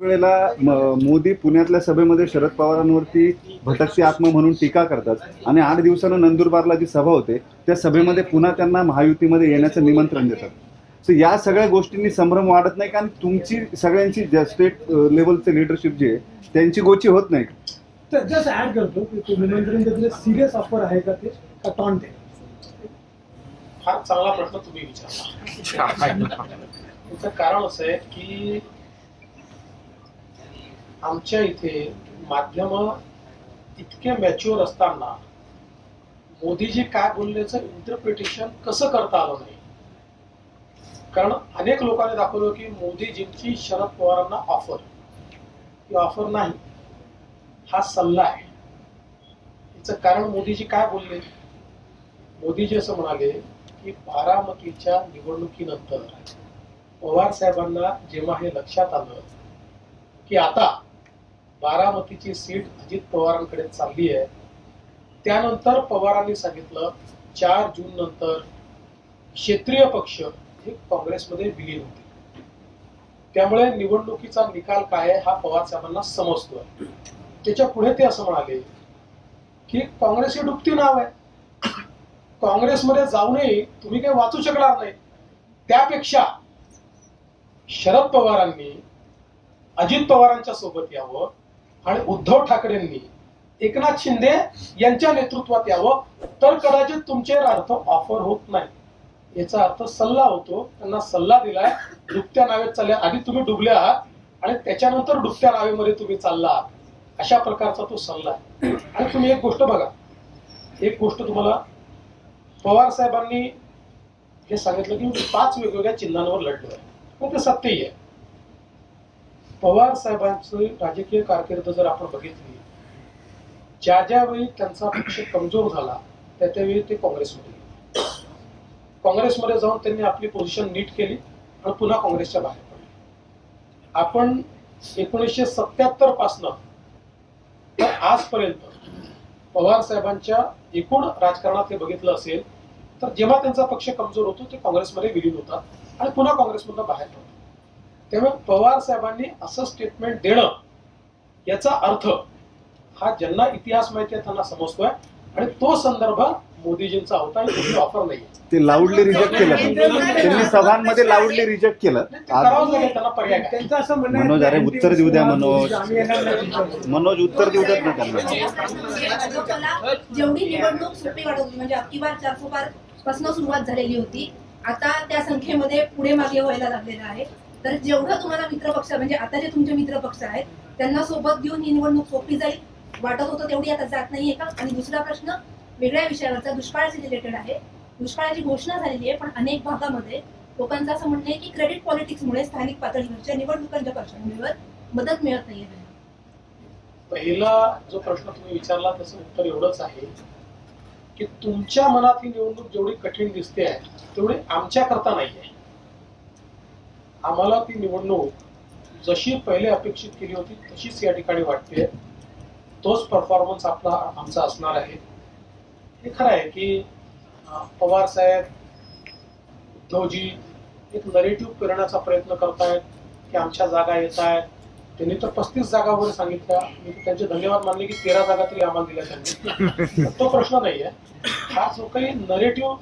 वेळेला मोदी पुण्यातल्या सभेमध्ये शरद पवारांवरती भटकती आत्मा म्हणून टीका करतात. आणि आठ दिवसानं नंदुरबारला जी सभा होते त्या सभेमध्ये पुन्हा त्यांना महायुतीमध्ये येण्याचं निमंत्रण देतात. सो या सगळ्या गोष्टींनी संभ्रम वाढत नाही कारण तुमची सगळ्यांची स्टेट लेवलचे लिडरशिप जी आहे त्यांची गोची होत नाही. तर जस्ट ऍड करतो की ते निमंत्रण देतले सिरियस ऑफर आहे का ते? का टॉन्ट आहे फार चांगला प्रश्न तुम्ही विचारला. त्याचं कारण असं आहे की आमच्या इथे माध्यम इतके मॅच्युअर असताना मोदीजी काय बोलल्याचं इंटरप्रिटेशन कसं करता आलं नाही? कारण अनेक लोकांनी दाखवलं की मोदीजींची शरद पवारांना ऑफर ही ऑफर नाही. हा सल्ला आहे. याचं कारण मोदीजी काय बोलले? मोदीजी असं म्हणाले की बारामतीच्या निवडणुकीनंतर पवार साहेबांना जेव्हा हे लक्षात आलं की आता बारामतीची सीट अजित पवारांकडे चालली आहे. त्यानंतर पवारांनी सांगितलं चार जून नंतर क्षेत्रीय पक्ष हे काँग्रेसमध्ये विलीन होते त्यामुळे निवडणुकीचा निकाल काय आहे हा पवार साहेबांना समजतोय. त्याच्या पुढे ते असं म्हणाले की काँग्रेस हे डुबती नाव आहे. काँग्रेसमध्ये जाऊनही तुम्ही काही वाचू शकणार नाही. त्यापेक्षा शरद पवारांनी अजित पवारांच्या सोबत यावं. आणि उद्धव ठाकरेंनी एकनाथ शिंदे यांच्या नेतृत्वात यावं तर कदाचित तुमचे अर्थ ऑफर होत नाही. याचा अर्थ सल्ला होतो त्यांना सल्ला दिलाय डुबत्या नावेत चालल्या आधी तुम्ही डुबले आहात आणि त्याच्यानंतर डुबत्या नावेमध्ये तुम्ही चालला आहात. अशा प्रकारचा तो सल्ला आहे. आणि तुम्ही एक गोष्ट बघा एक गोष्ट तुम्हाला पवार साहेबांनी हे सांगितलं की पाच वेगवेगळ्या चिन्हांवर लढलो आहे पण ते सत्यही आहे. पवार साहेबांची राजकीय कारकीर्द जर आपण बघितली ज्या ज्यावेळी त्यांचा पक्ष कमजोर झाला त्या त्यावेळी ते काँग्रेसमध्ये गेले. काँग्रेसमध्ये जाऊन त्यांनी आपली पोझिशन नीट केली आणि पुन्हा काँग्रेसच्या बाहेर पडले. आपण एकोणीसशे सत्याहत्तर पासनं तर आजपर्यंत पवार साहेबांच्या एकूण राजकारणात हे बघितलं असेल तर जेव्हा त्यांचा पक्ष कमजोर होतो ते काँग्रेसमध्ये विलीन होतात आणि पुन्हा काँग्रेसमधून बाहेर पडतात. त्यामुळे पवार साहेबांनी असं स्टेटमेंट देणं याचा अर्थ हा ज्यांना इतिहास माहिती आहे त्यांना समजतोय. आणि तो संदर्भ मोदीजींचा होता आणि ऑफर नाही ते लाऊडली रिजेक्ट केलं. त्यांनी सभांमध्ये लाऊडली रिजेक्ट केलं. त्यांना पर्याय काय? त्यांचं असं म्हणणं अरे उत्तर देऊ द्या, मनोज. मनोज उत्तर देऊ देत ना त्यांना. भाजपला जेवढी निवडणूक सोपी वाटत होती म्हणजे अख्खी बार चारशे बारपासून सुरुवात झालेली होती आता त्या संख्येमध्ये पुढे मागे व्हायला लागलेलं आहे. तर जेवढं तुम्हाला मित्रपक्ष म्हणजे आता जे तुमचे मित्रपक्ष आहेत त्यांना सोबत घेऊन ही निवडणूक सोपी जाईल वाटत होतं तेवढी आता जात नाहीये का? आणि दुसरा प्रश्न वेगळ्या विषयावरचा दुष्काळाशी रिलेटेड आहे. दुष्काळाची घोषणा झालेली आहे पण अनेक भागामध्ये लोकांचं असं म्हणणं आहे की क्रेडिट पॉलिटिक्समुळे स्थानिक पातळीवरच्या निवडणुकांच्या पार्श्वभूमीवर मदत मिळत नाहीये. पहिला जो प्रश्न तुम्ही विचारला त्याचं उत्तर एवढंच आहे की तुमच्या मनात ही निवडणूक जेवढी कठीण दिसते आहे तेवढी आमच्या करता नाही आहे आम्हाला ती निवडणूक जशी पहिले अपेक्षित केली होती तशीच या ठिकाणी वाटते तोच परफॉर्मन्स आपला आमचा असणार आहे. हे खरं आहे की पवार साहेब उद्धवजी एक नरेटिव्ह करण्याचा प्रयत्न करतायत की आमच्या जागा येत आहेत त्यांनी तर पस्तीस जागा वगैरे सांगितल्या. मी त्यांचे धन्यवाद मानले की तेरा जागा तरी आम्हाला दिल्या त्यांनी. तो प्रश्न नाहीये. हा जो काही नरेटिव्ह